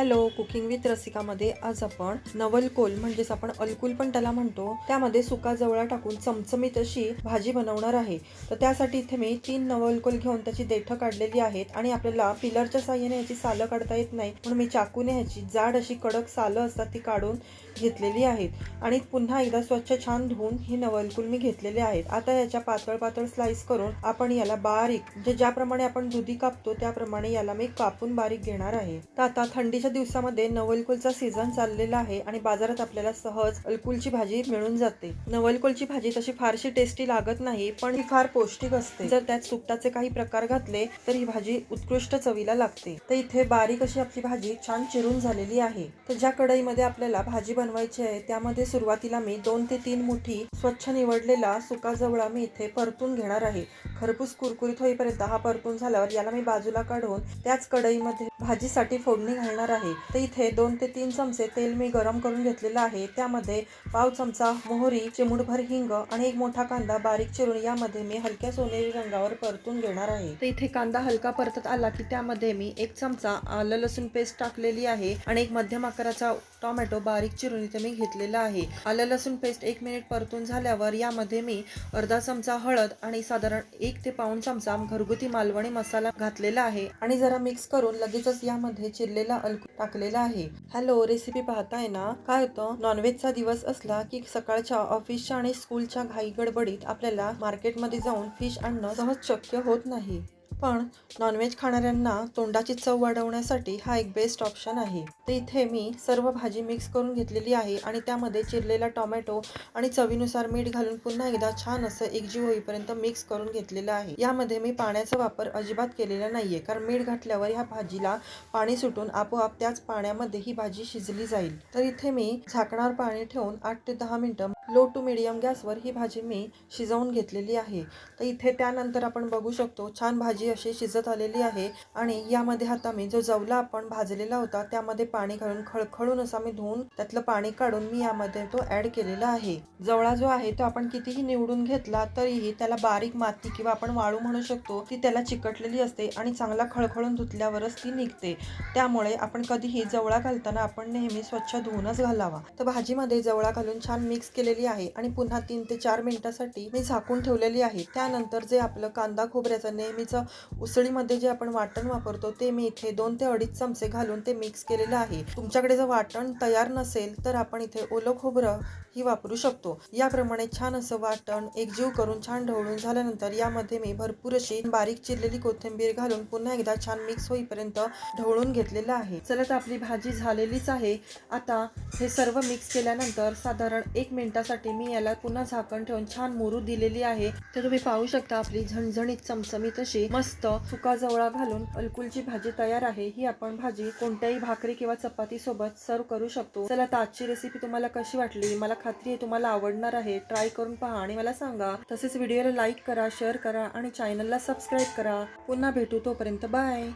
Hello cooking with रसिकामध्ये आज आपण नवलकोल म्हणजेच आपण अलकुल पण त्याला म्हणतो त्यामध्ये सुका जवळा टाकून चमचमीत अशी भाजी बनवणार आहे. तर त्यासाठी इथे मी तीन नवलकोल घेऊन त्याची देठं काढलेली आहेत आणि आपल्याला पिलरच्या साह्याने याची सालं काढता येत नाही. म्हणून मी चाकूने ह्याची जाड अशी कडक सालं असतात ती काढून घेतलेली आहेत. आणि पुन्हा एकदा स्वच्छ छान धुवून ही नवलकुल मी घेतलेले आहेत. आता याच्या पातळ पातळ स्लाइस करून आपण याला बारीक म्हणजे ज्याप्रमाणे आपण दुधी कापतो त्याप्रमाणे याला मी कापून बारीक घेणार आहे. तर आता थंडीच्या दिवसामध्ये नवलकुलचा सीझन चाललेला आहे आणि बाजारात आपल्याला सहज अलकुलची भाजी मिळून जाते. नवलकुलची भाजी तशी फारशी टेस्टी लागत नाही पण ही फार पौष्टिक असते. जर त्यात सुकटाचे काही प्रकार घातले तर ही भाजी उत्कृष्ट चवीला लागते. तर इथे बारीक अशी आपली भाजी छान चिरून झालेली आहे. तर ज्या कढईमध्ये आपल्याला भाजी बनवायची आहे त्यामध्ये सुरुवातीला मी दोन ते तीन मुठी स्वच्छ निवडलेला सुका जवळा मी इथे परतून घेणार आहे. खरपूस कुरकुरीत होईपर्यंत हा परतून झाल्यावर याला मी बाजूला काढून त्याच कढईमध्ये भाजीसाठी फोडणी घालणार आहे. तर इथे दोन ते तीन चमचे तेल मी गरम करून घेतलेलं आहे. त्यामध्ये पाव चमचा मोहरी चिमूटभर हिंग आणि एक मोठा कांदा बारीक चिरून यामध्ये मी हलक्या सोनेरी रंगावर परतून घेणार आहे. तर इथे कांदा हलका परतत आला की त्यामध्ये मी एक चमचा आलं लसूण पेस्ट टाकलेली आहे आणि एक मध्यम आकाराचा टोमॅटो बारीक चिरून इथे मी घेतलेला आहे. आलं लसूण पेस्ट एक मिनिट परतून झाल्यावर यामध्ये मी अर्धा चमचा हळद आणि साधारण एक ते पाऊण चमचा घरगुती मालवणी मसाला घातलेला आहे. आणि जरा मिक्स करून लगेच तसंच यामध्ये चिरलेला अलकू टाकलेला आहे. हॅलो रेसिपी पाहताय ना? काय होतं? नॉनव्हेजचा दिवस असला की सकाळच्या ऑफिसच्या आणि स्कूलच्या घाई गडबडीत आपल्याला मार्केटमध्ये जाऊन फिश आणणं सहज शक्य होत नाही. पण नॉनव्हेज खाणाऱ्यांना तोंडाची चव वाढवण्यासाठी हा एक बेस्ट ऑप्शन आहे. तर इथे मी सर्व भाजी मिक्स करून घेतलेली आहे आणि त्यामध्ये चिरलेला टोमॅटो आणि चवीनुसार मीठ घालून पुन्हा एकदा छान असं एकजीव होईपर्यंत मिक्स करून घेतलेलं आहे. यामध्ये मी पाण्याचा वापर अजिबात केलेला नाहीये कारण मीठ घातल्यावर ह्या भाजीला पाणी सुटून आपोआप त्याच पाण्यामध्ये ही भाजी शिजली जाईल. तर इथे मी झाकणावर पाणी ठेवून आठ ते दहा मिनिटं लो टू मिडियम गॅसवर ही भाजी मी शिजवून घेतलेली आहे. तर इथे त्यानंतर आपण बघू शकतो छान भाजी अशी शिजत आलेली आहे आणि यामध्ये आता मी जो जवला आपण भाजलेला होता त्यामध्ये पाणी घालून खळखळून असा मी धुवून त्यातलं पाणी काढून मी यामध्ये तो ॲड केलेला आहे. जवळा जो आहे तो आपण कितीही निवडून घेतला तरीही त्याला बारीक माती किंवा आपण वाळू म्हणू शकतो ती त्याला चिकटलेली असते आणि चांगला खळखळून धुतल्यावरच ती निघते. त्यामुळे आपण कधीही जवळा घालताना आपण नेहमी स्वच्छ धुवूनच घालावा. तर भाजीमध्ये जवळा घालून छान मिक्स केलेली आहे आणि पुन्हा तीन ते चार मिनिटासाठी मी झाकून ठेवलेली आहे. त्यानंतर जे आपलं कांदा खोबऱ्याचं नेहमीचं उसळीमध्ये जे आपण वाटण वापरतो ते मी इथे दोन ते अडीच चमचे घालून ते मिक्स केलेलं आहे. तुमच्याकडे जर वाटण तयार नसेल तर आपण इथे ओलं खोबरं ही वापरू शकतो. याप्रमाणे छान असं वाटण एकजीव करून छान ढवळून झाल्यानंतर यामध्ये मी भरपूर अशी बारीक चिरलेली कोथिंबीर घालून पुन्हा एकदा छान मिक्स होईपर्यंत ढवळून घेतलेलं आहे. चला तर आपली भाजी झालेलीच आहे. आता हे सर्व मिक्स केल्यानंतर साधारण एक मिनिटासाठी मी याला पुन्हा झाकण ठेवून छान मुरू दिलेली आहे. तर तुम्ही पाहू शकता आपली झणझणीत चमचमीत अशी मस्त सुका जवळा घालून अलकुलची भाजी तयार आहे. ही आपण भाजी कोणत्याही भाकरी किंवा चपाती सोबत सर्व करू शकतो. चला तर आजची रेसिपी तुम्हाला कशी वाटली? मला खात्री आहे तुम्हाला आवडणार आहे. ट्राय करून पहा आणि मला सांगा. तसेच व्हिडिओला लाईक करा शेअर करा आणि चॅनलला सबस्क्राईब करा. पुन्हा भेटू तोपर्यंत बाय